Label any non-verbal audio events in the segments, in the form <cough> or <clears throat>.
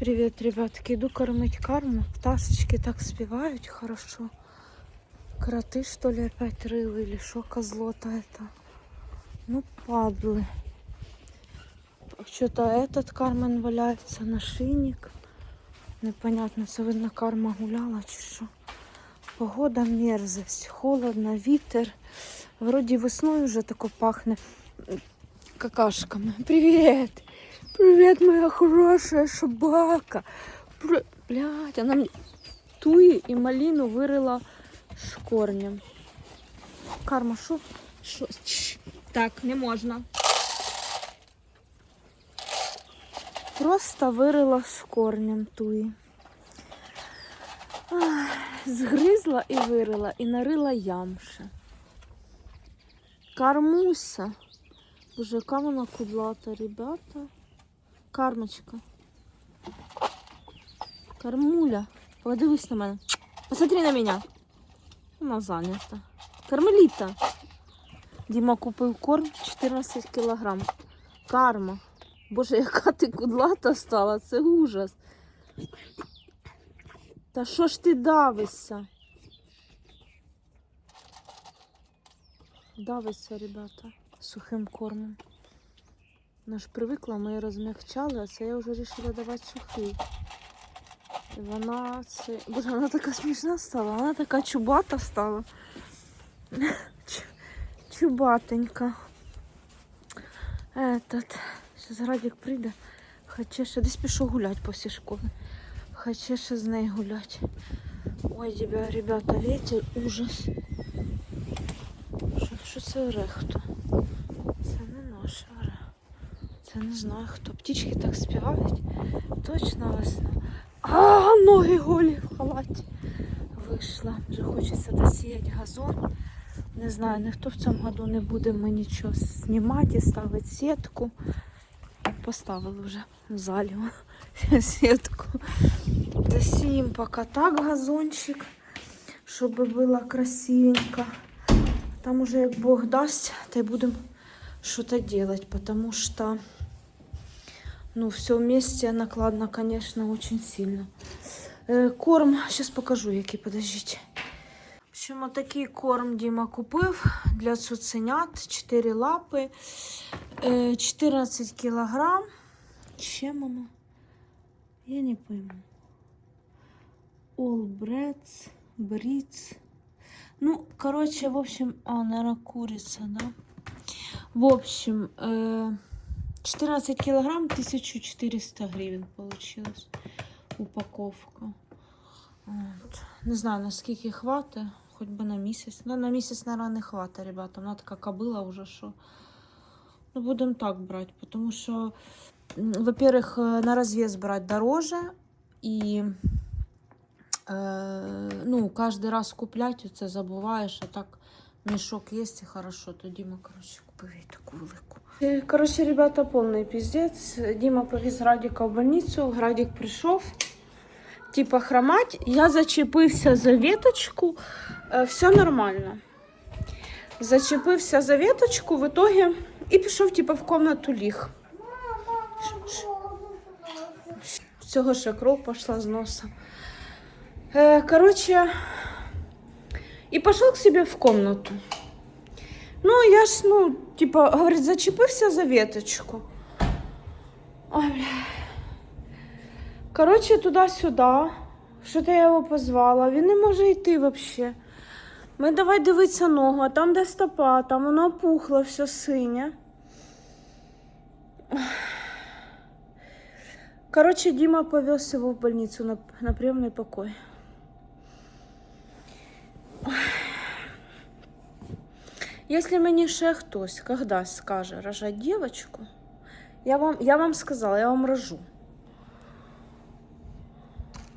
Привет, ребятки. Иду кормить карму. Пташечки так спевают хорошо. Кроты, что ли, опять рылы или что козлота это? Ну, падлы. Что-то этот кармен валяется, нашийник. Непонятно, це видно карма гуляла чи що. Погода мерзость, холодно, вітер. Вроді весною вже тако пахне какашками. <laughs> Привіт! Привіт, моя хорошая собака. При... Блядь, вона мені туї і маліну вирила з корнем. Карма? Що? Чш. Так, не можна. Просто вирила з корнем туї. Ах, Згризла і вирила, і нарила ямше. Кармуся. Боже, яка вона кудлата, ребята. Кармочка. Кармуля. Подивись на мене. Посмотри на мене. Вона зайнята. Кармеліта. Діма купив корм 14 кілограм. Карма. Боже, яка ти кудлата стала, це ужас. Та що ж ти давишся? Давишся, ребята, сухим кормом. Вона ж привикла, ми її розм'якчали, а це я вже вирішила давати сухий. І вона це. Боже, вона така смішна стала, вона така чубата стала. Чу- Чубатенька. Этот. Зараз Радік прийде. Хоче ще десь пішов гуляти після школи. Хоче ще з нею гуляти. Ой, тебя, ребята, ветер, ужас. Що, це оре хто? Це не наше оре. Це не знаю хто. Птічки так співають. Точно весна. А, ноги голі в халаті. Вийшла. Вже хочеться досіяти газон. Не знаю, ніхто в цьому году не буде ми нічого знімати, ставити сітку. Поставили вже в залі <laughs> сітку. Досіємо поки так газончик, щоб було красивенько. Там уже як Бог дасть, то й будемо что-то делать, потому что ну, все вместе накладно, конечно, очень сильно. Э, корм, сейчас покажу, який, подождите. В общем, такий корм Діма купив для цуценят, 4 лапи, э, 14 кілограм. Чем оно? Я не пойму. All Breads, Brits. Ну, короче, в общем, а, наверное, курица, да? В общем, э, 14 килограмм, 1400 гривен получилась упаковка. От. Не знаю, наскільки хватить, хоч би на місяць. Ну, на місяць, наверное, не хватить, ребята. Вона така кобила вже, що. Ну, будемо так брати, тому що, м, во-первых, э, на розвес брати дороже. І э, ну, кожен раз купляти це забуваєш, а так мішок є і хорошо. То Діма, коротше, купив їй таку велику. Е, Коротше, ребята, повний піздець. Діма повіз Радіка в больницю, Радік прийшов. Типа хромать, я зачепився за веточку, е, все нормально. Зачепився за веточку в итоге і пішов типа в комнату ліг. З цього ще кров пошла з носа. Э, короче, и пошел к себе в комнату. Ну, я ж, ну, типа, говорит, зачепився за веточку. Ой, бля. Короче, туди-сюди. Що-то я його позвала. Він не може йти взагалі. Ми давай дивитися ногу, а там де стопа, там воно опухло, все синє. Короче, Дима повез его в больницу на, на приемный покой. Если мені ще хтось когда скаже рожать девочку, я вам, я вам сказала, я вам рожу.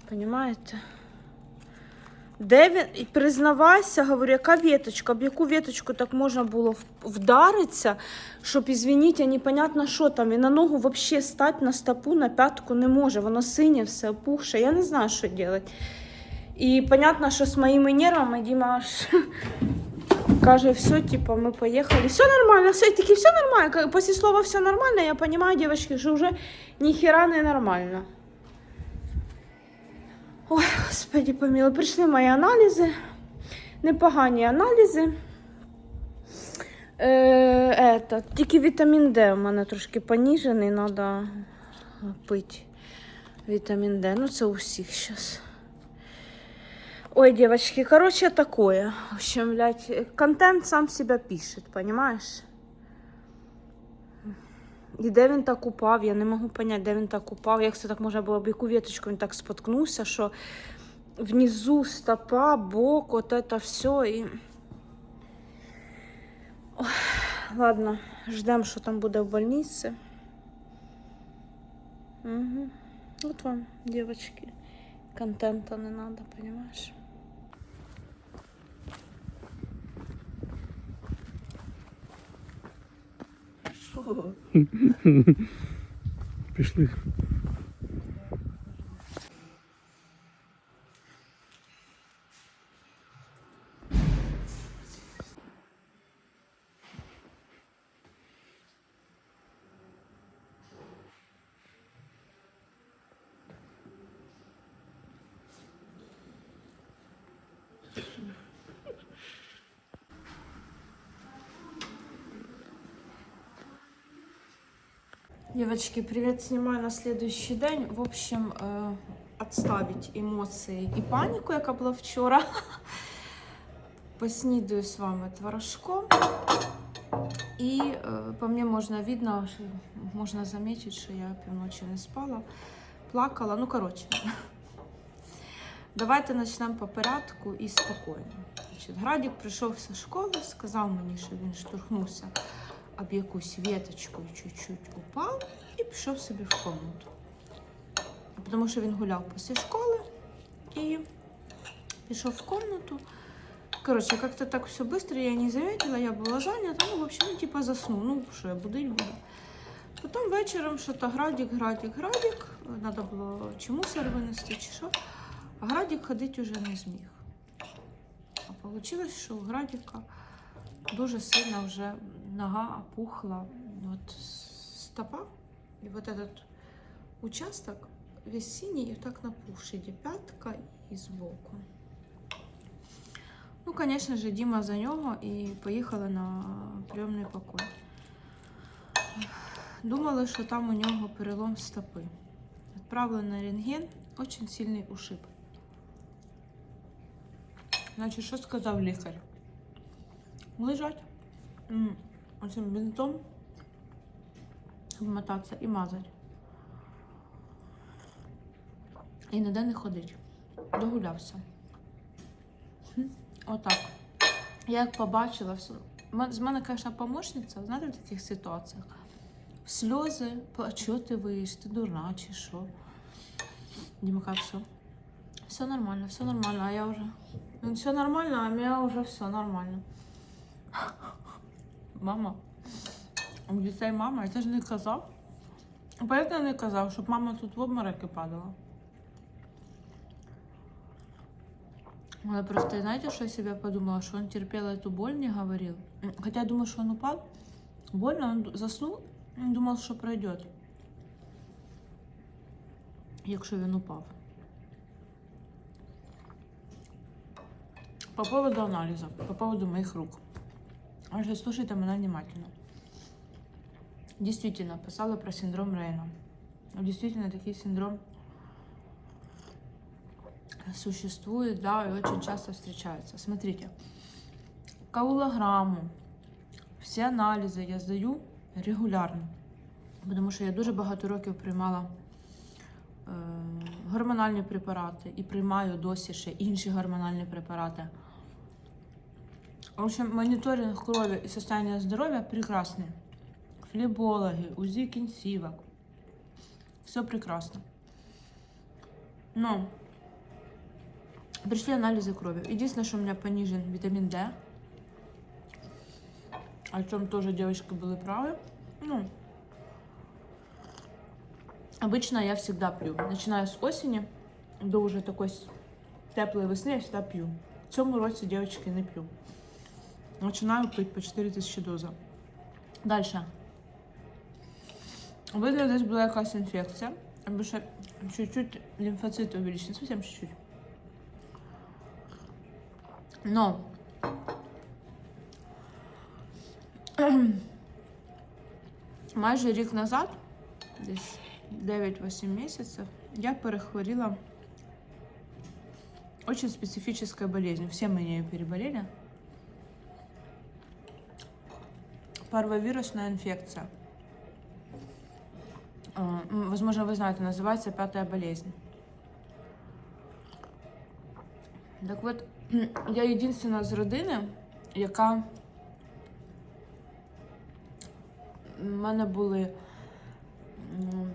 Понимаете? Де він, признавайся, говорю, яка веточка, об яку веточку так можна було вдаритися, щоб, извините, непонятно, що там. І на ногу взагалі стати на стопу, на п'ятку не може. Воно синє, все опухше. Я не знаю, що робити. І понятно, що з моїми нервами Діма аж <laughs> каже, все, типа, ми поїхали. Все нормально, все таки все нормально. Как- Після слова все нормально, я розумію, дівчатки, що вже ніхіра не нормально. Ой, господи помилуй, прийшли мої аналізи. Непогані аналізи. Е, это, тільки вітамін Д у мене трошки поніжений, треба пити вітамін Д. Ну, це у всіх зараз. Ой, девочки, короче, такое. В общем, блядь, контент сам себя пишет, понимаешь? І де він так упав, я не можу поняти, де він так упав. Як це так можна було б яку веточку він так споткнувся, що внизу стопа, бок, от это все. І... Ой, ладно, ждемо, що там буде в больниці. Угу. Вот вам, девочки, контента не надо, понимаешь? Пішли. Девочки, привет, снимаю на следующий день. В общем, э, отставить емоції і паніку, яка була вчора. <laughs> Поснідаю з вами творожком. І э, по мені можна видно, що можна замітити, що я півночі не спала, плакала. Ну, коротше. <laughs> Давайте почнемо по порядку і спокійно. Значить, Градік прийшов зі школи, сказав мені, що він штурхнувся об якусь веточку чуть-чуть упав і пішов собі в комнату. Тому що він гуляв після школи і пішов в комнату. Короче, как-то так все быстро я не заметила, я была занята, ну, в общем, ну, типа заснул, ну, що я будить буду. Потім вечором що-то градик, градик, градик, треба було чи мусор винести, чи що. А градик ходити вже не зміг. А вийшло, що у градика дуже сильно вже нога опухла, от стопа, і вот этот участок весь синий і так напухший, де п'ятка і збоку. Ну, звісно ж, Діма за нього і поїхали на прийомний покой. Думали, що там у нього перелом стопи. Відправили на рентген, дуже сильний ушиб. Значить, що сказав лікар? Лежать оцим бинтом, вмотатися і мазати. І ніде не ходить. Догулявся. Отак. Я як побачила, все. З мене, звісно, помощниця, знаєте, в таких ситуаціях. Сльози, а чого ти виїш, ти дурна чи що? Діма все. Все нормально, все нормально, а я вже. Ну, все нормально, а у мене вже все нормально. Мама. Дітей мама, я теж не казав. Поэтому не казав, щоб мама тут в обмороки падала. Я просто, знаете, что я себе подумала, что он терпел эту боль, не говорил. Хотя я думаю, что он упал. Больно, он заснул, м, думал, что пройдет. Якщо він упав. По поводу анализов, по поводу моих рук. Слушайте меня внимательно. Действительно, писала про синдром Рейна. Действительно, такой синдром существует, да, и очень часто встречается. Смотрите, к аулограмму, всі аналізи я здаю регулярно, тому що я дуже багато років приймала е, гормональні препарати і приймаю досі ще інші гормональні препарати. В общем, мониторинг крови и состояние здоровья прекрасный Флебологи, УЗИ кінцівок. Все прекрасно. Но пришли анализы крови. Единственное, что у меня понижен витамин D. О чем тоже девочки были правы. Ну, обычно я всегда пью. Начиная с осени до уже такой с- теплой весны я всегда пью. В цьому році, девочки, не пью. Начинаю пить по 4000 доза. Дальше. Видно, десь була якась інфекція, або ще чуть-чуть лімфоцити увеличені, зовсім чуть-чуть. Но <clears throat> майже рік назад, десь 9-8 місяців, я перехворіла очень специфической болезнью. Все мы ею переболели. Парвовирусная инфекция. Возможно, вы знаете, называется пятая болезнь. Так от, <clears throat> я єдинственна з родини, яка в мене були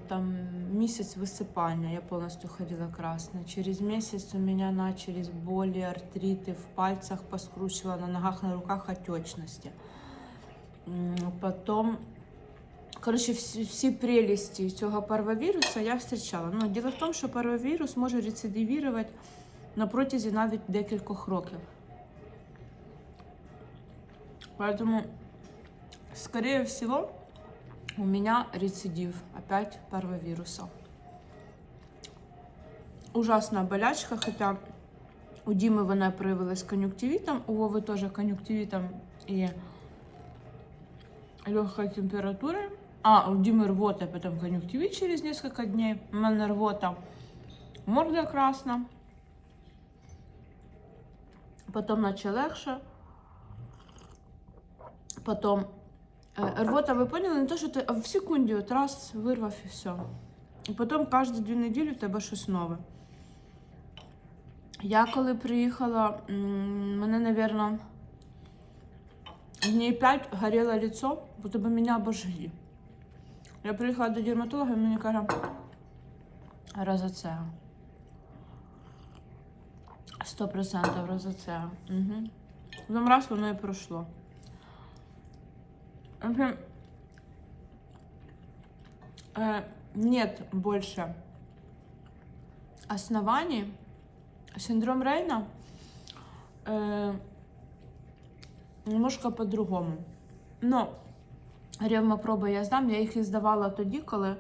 там місяць висипання, я повністю ходила красна. Через місяць у мене начались болі, артрити, в пальцях поскручивала, на ногах, на руках отечності. М, Потом, коротше, всі, всі прелісті цього парвовіруса я зустрічала. Ну, діло в тому, що парвовірус може рецидивувати на протязі навіть декількох років. Поэтому, скорее всего, у меня рецидив опять парвовируса. Ужасная болячка, хотя у Димы вона проявилась конъюнктивитом, у Вовы тоже конъюнктивитом и легкой температурой. А, у Димы рвота, потом конъюнктивит через несколько дней. У мене рвота. Морда красна. Потом наче легше. Потом э, рвота, ви поняли, не то, що ти а в секунді от раз вирвав і все. І потім кожні дві неділі в тебе щось нове. Я коли приїхала, м, мене, напевно, дней 5 горело лицо, будто бы меня обожгли. Я приїхала до дерматолога, і мені каже, розоцеа. Сто процентов розоцеа. Угу. Потім раз воно і пройшло. Э, нет больше оснований. Синдром Рейна э, немножко по-другому. Но ревмопроби я здам, я їх і здавала тоді, коли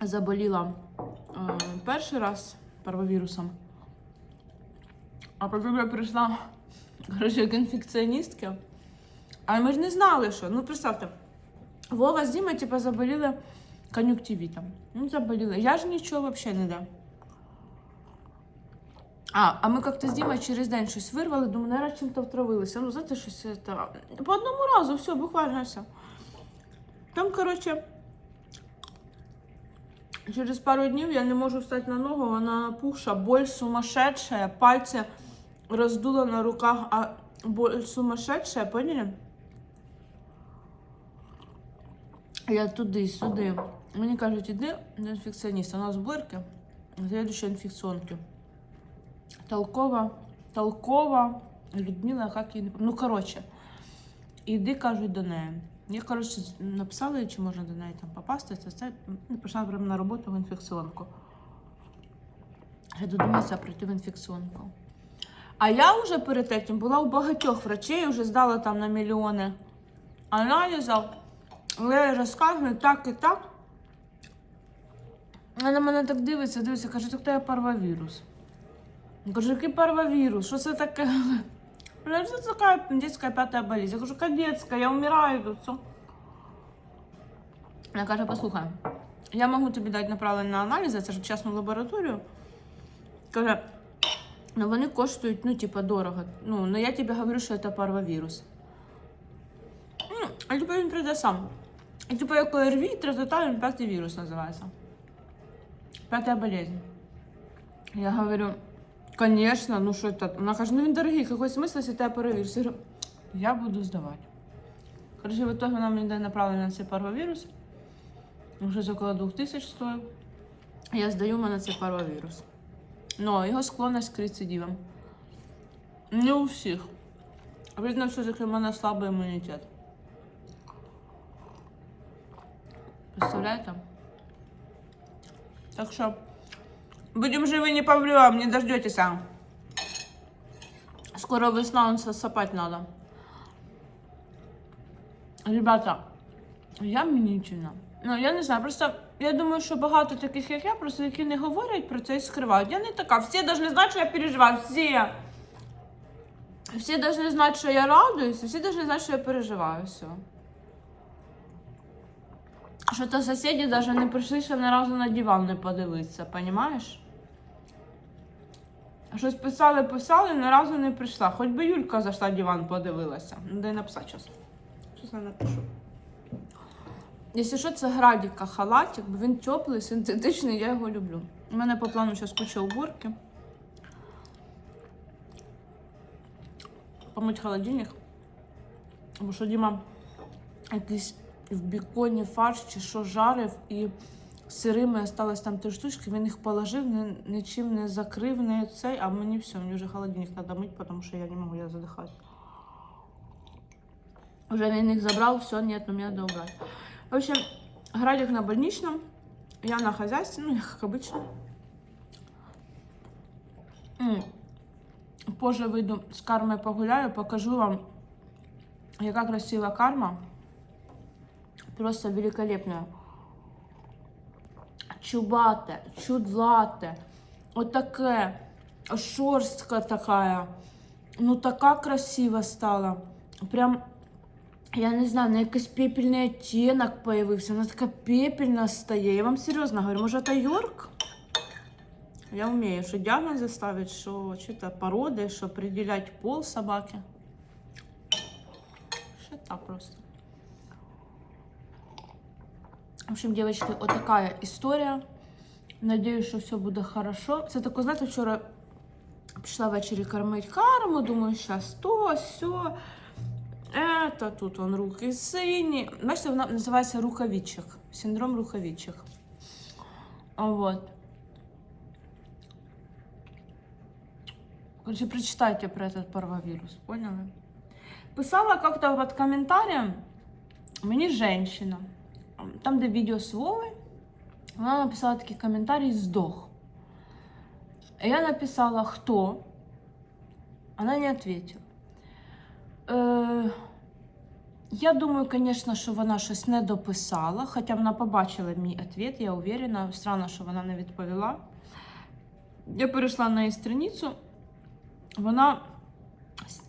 заболіла е, перший раз парвовірусом. А потім я прийшла коротше, к інфекціоністки. А ми ж не знали, що. Ну, представте, Вова з Дімою, типу, заболіли кон'юнктивітом. Ну, заболіли. Я ж нічого взагалі не дам. А, а ми як-то з Дімою через день щось вирвали, думаю, наразі чим-то втравилися. Ну, знаєте, щось це. По одному разу, все, буквально все. Там, коротше, через пару днів я не можу встати на ногу, вона напухша, боль сумасшедшая, пальці роздула на руках, а боль сумасшедшая, поняли? Я туди, сюди. Мені кажуть, іди до інфекціоніста. У нас зборки, следующие інфекціонки. Толкова, толкова, Людмила, як її не Ну, коротше, іди, кажуть, до неї. Я, коротше, написала, чи можна до неї там попасти. Це, це не прийшла прямо на роботу в інфекціонку. Я додумалася прийти в інфекціонку. А я вже перед этим була у багатьох врачей, вже здала там на мільйони аналізів. Але розказую так і так. Вона мене так дивиться, дивиться, каже, так то я парвовірус. Кажу, який парвовірус? Що це таке? <laughs> Що це така детська п'ята болезнь? Я кажу, кадетська, я вмираю тут. Вона каже, послухай, я можу тобі дати направлення на аналізи, це ж в лабораторію. Каже, ну вони коштують, ну, типа, дорого. Ну, но я тобі говорю, що це парвовірус. Ну, а типа він прийде сам. І типу, як ОРВІ, тра-та-та, він п'ятий вірус називається. Пятая болезнь. Я говорю, конечно, ну что это? Она говорит, ну він дорогий, какой смысл, если ты паровирус? Я говорю, я буду сдавать. Короче, в итоге нам не направлено на цей парвовірус. Вже за около 2000 стоїв. Я здаю мене цей парвовірус. Но його склонність к рецидивам. Не у всіх. Видно, все-таки в мене слабий імунітет. Представляєте? Так что будем живы, не поврем, не дождетесь. Скоро весна, он сосапать надо. Ребята, я мнительна. Ну, я не знаю, просто я думаю, що багато таких, як я, просто які не говорять про це і скривають. Я не така. Всі повинні знати, що я переживаю. Всі. Всі повинні знати, що я радуюсь, і всі повинні знати, що я переживаю все. Що то сусіди навіть не прийшли ще ні разу на диван не подивитися, понімаєш? Щось писали, писали, ні разу не прийшла. Хоч би Юлька зайшла диван подивилася. Ну, дай написати щось. Щось я напишу. Якщо що, це градіка халатик, бо він теплий, синтетичний, я його люблю. У мене по плану зараз куча уборки. Помить холодильник. Бо що Діма якийсь в біконі фарш чи що жарив і сирими осталось там три штучки, він їх положив, ні, нічим не закрив, не цей, а мені все, мені вже холодильник треба мити, тому що я не можу, я задихаюсь. Уже він їх забрав, все, нет, но мне надо. В общем, Градик на больничном, я на хозяйстве, ну, как обычно. Позже выйду с кармой погуляю, покажу вам, яка красива карма. Просто великолепная. Чубате, чудлате, отаке, шорстка такая. Ну, така красива стала. Прям я не знаю, на якийсь пепельний оттінок появився. Вона така пепельна стає. Я вам серйозно говорю, може це Йорк? Я вмію, що діагнози ставити, що чи-то породи, що приділяти пол собаки. Так просто. В общем, девочки, вот такая история. Надеюсь, що все буде хорошо. Це таке, знаєте, вчора пішла ввечері кормити карму, думаю, зараз то, все. Это тут он руки сині. Бачите, вона називається рукавичок. Синдром рукавичок. Вот. Короче, прочитайте про этот парвовирус, поняли? Писала как-то под комментарием мені женщина. Там, де відео з Вовою, вона написала такий комментарий «Сдох». Я написала «Кто?». Она не ответила. Е, я думаю, звісно, що вона щось не дописала, хоча вона побачила мій відповідь, я уверена. Странно, що вона не відповіла. Я перейшла на її страницю. Вона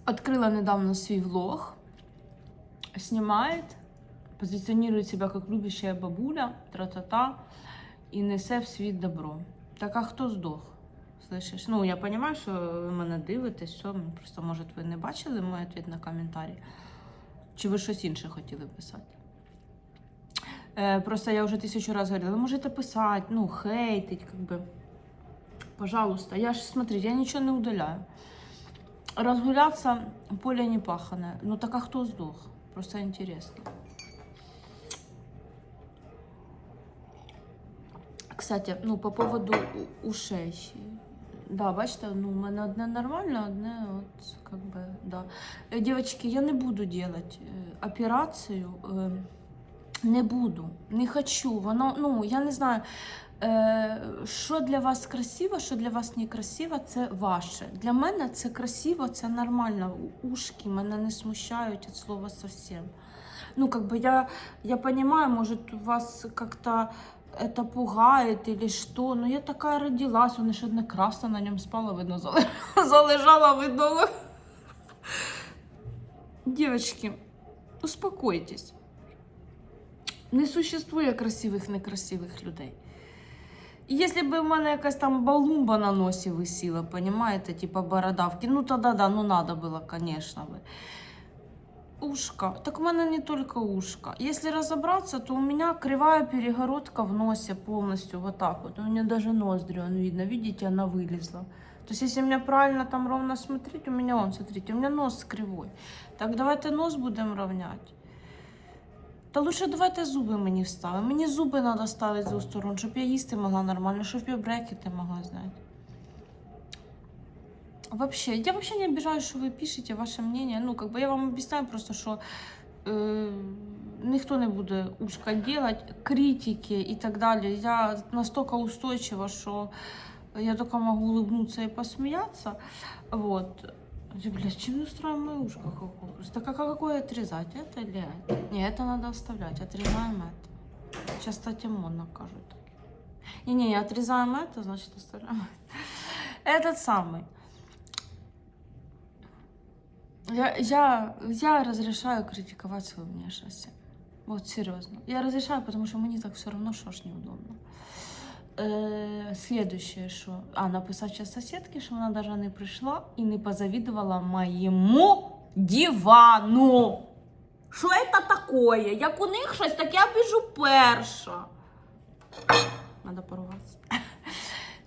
відкрила недавно свій влог, знімає, позиціонує себе як любящая бабуля, тра-та-та, і несе в світ добро. Так а хто здох? Слышиш? Ну, я розумію, що ви мене дивитесь, все, просто, може, ви не бачили мій відповідь на коментарі. Чи ви щось інше хотіли писати? Е, просто я вже тисячу разів говорила, ви можете писати, ну, хейтить, как бы. Пожалуйста. Я ж, смотрите, я нічого не удаляю. Разгуляться поле не пахане. Ну так а хто здох? Просто интересно. Кстати, ну по поводу ушей. Да, бачите, ну, у мене одне нормально, одне от, как би, да. Е, Дівчатки, я не буду делать е, операцію. е, Не буду, не хочу. Воно, ну, я не знаю, е, що для вас красиво, що для вас не красиво, це ваше. Для мене це красиво, це нормально. Ушки мене не смущають від слова совсем. Ну, как бы я, я понимаю, может, вас как-то это пугает или что, но я такая родилась, он еще одна красна на нем спала, видно, <laughs> зале- залежала, видно. Девочки, успокойтесь. Не существує красивих, некрасивих людей. І якщо б у мене якась там балумба на носі висіла, понимаете, типа бородавки, ну тогда да, ну надо было, конечно бы. Ушко. Так у меня не только ушко. Если разобраться, то у меня кривая перегородка в носе полностью вот так вот. У меня даже ноздри, он видно, видите, она вылезла. То есть, если правильно там ровно смотреть, у меня он, смотрите, у меня нос кривой. Так давайте нос будем равнять. Та лучше давайте зуби мені вставимо. Мені зуби треба ставити з двох щоб я їсти могла нормально, щоб я брекети могла, знаєте. Вообще, я вообще не обижаюсь, что вы пишете ваше мнение. Ну, как бы я вам объясняю просто, что э, ніхто не буде ушка делать, критики и так далее. Я настолько устойчива, что я только могу улыбнуться и посмеяться. Вот. Я, Блядь, чем устроим мои ушко? какое? Так а какое отрезать? Это или это? Не, это надо оставлять. Отрезаем это. Сейчас, кстати, модно кажут. Не-не, отрезаем это, значит оставляем. Этот самый. Я, я, я разрешаю критиковать свою внешность. Вот серьезно. Я разрешаю, потому что мне так все равно, что ж неудобно. Е, следующее, що. А, написати ще сусідки, що вона навіть не прийшла і не позавідувала моєму дивану. Що це таке? Як у них щось, так я біжу перша. Надо порватися.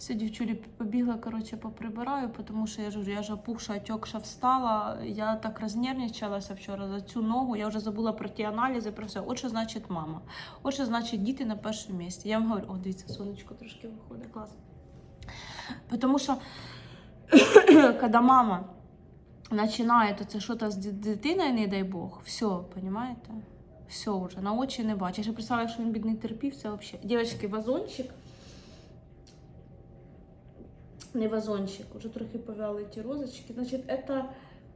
Все, дівчулі, побігла, коротше, поприбираю, тому що я ж я ж опухша, отекша встала. Я так рознервничалася вчора за цю ногу. Я вже забула про ті аналізи, про все. От що значить мама. От значить діти на першому місці. Я вам говорю, о, дивіться, сонечко трошки виходить, класно. Тому що, <clears throat> коли мама починає то це щось з ди- дитиною, не дай Бог, все, розумієте? Все вже, на очі не бачиш. Я представляю, що він бідний терпів, це взагалі. Дівчатки, вазончик. Не вазончик, уже трохи повяли ті розочки. Значить, це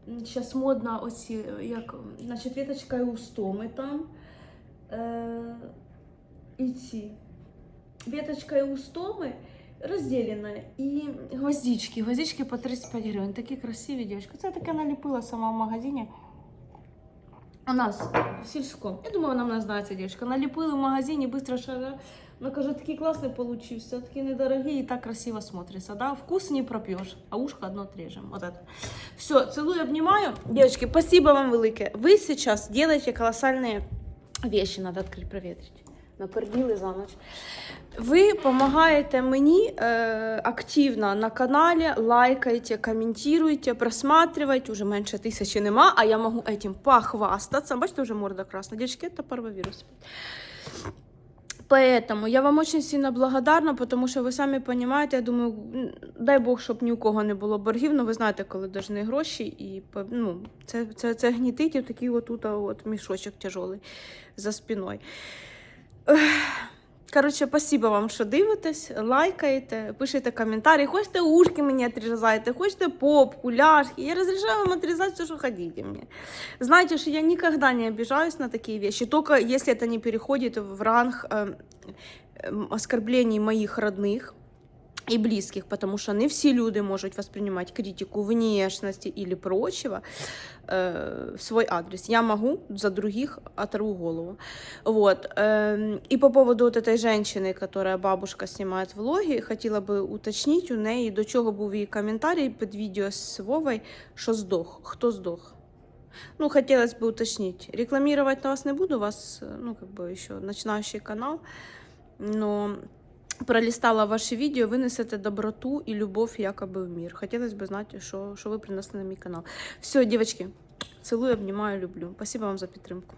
зараз модно оці, як, значить, віточка і устоми там. Е, і ці. Веточка і устоми розділені. І гвоздички. Гвоздички по 35 гривень. Такі красиві дівчатки. Це таке наліпила сама в магазині. У нас в сільському. Я думаю, вона мене знає ця дівчинка. Наліпили в магазині, швидко шара. Вона каже, такий класний получився, такий недорогий і так красиво смотрится. Да? Вкус не пропьешь, а ушко одно отрежем. Вот это. Все, целую, обнимаю. Девочки, спасибо вам велике. Вы сейчас делаете колоссальные вещи. Надо открыть, проветрить. Наперділи за ніч. Ви допомагаєте мені е, активно на каналі, лайкайте, коментуйте, просматривайте. Уже менше тисячі нема, а я можу этим похвастаться. Бачите, вже морда красна. Дівчатки, це парвовірус. Поэтому я вам очень сильно благодарна, потому що ви самі розумієте, я думаю, дай Бог, щоб ні у кого не було боргів, ну ви знаєте, коли должны гроші, і ну, це, це, це гнітить і такий отут от мішочок тяжелий за спиною. Ех, Коротше, спасибо вам, що дивитесь, лайкаєте, пишете коментарі. Хочете ушки мені отрізаєте, хочете попку, ляжки. Я разрешаю вам отрезать все, что хотите мне. Знаете, что я никогда не обижаюсь на такие вещи, только если это не переходит в ранг эм, эм, оскорблений моих родных и близких, потому что не все люди можуть воспринимать критику внешности или прочего э, в свой адрес. Я могу за других оторву голову. Вот. эм, И по поводу вот этой женщины, которая бабушка снимает влоги, хотела бы уточнить у неї, до чого був її коментарій під відео з Вовой, що здох. Хто здох? Ну, хотелось бы уточнить. Рекламировать на вас не буду, у вас, э, ну, как бы еще начинающий канал, но пролистала ваши видео, вы несете доброту и любовь якобы в мир. Хотелось бы знать, что, что вы принесли на мой канал. Все, девочки, целую, обнимаю, люблю. Спасибо вам за підтримку.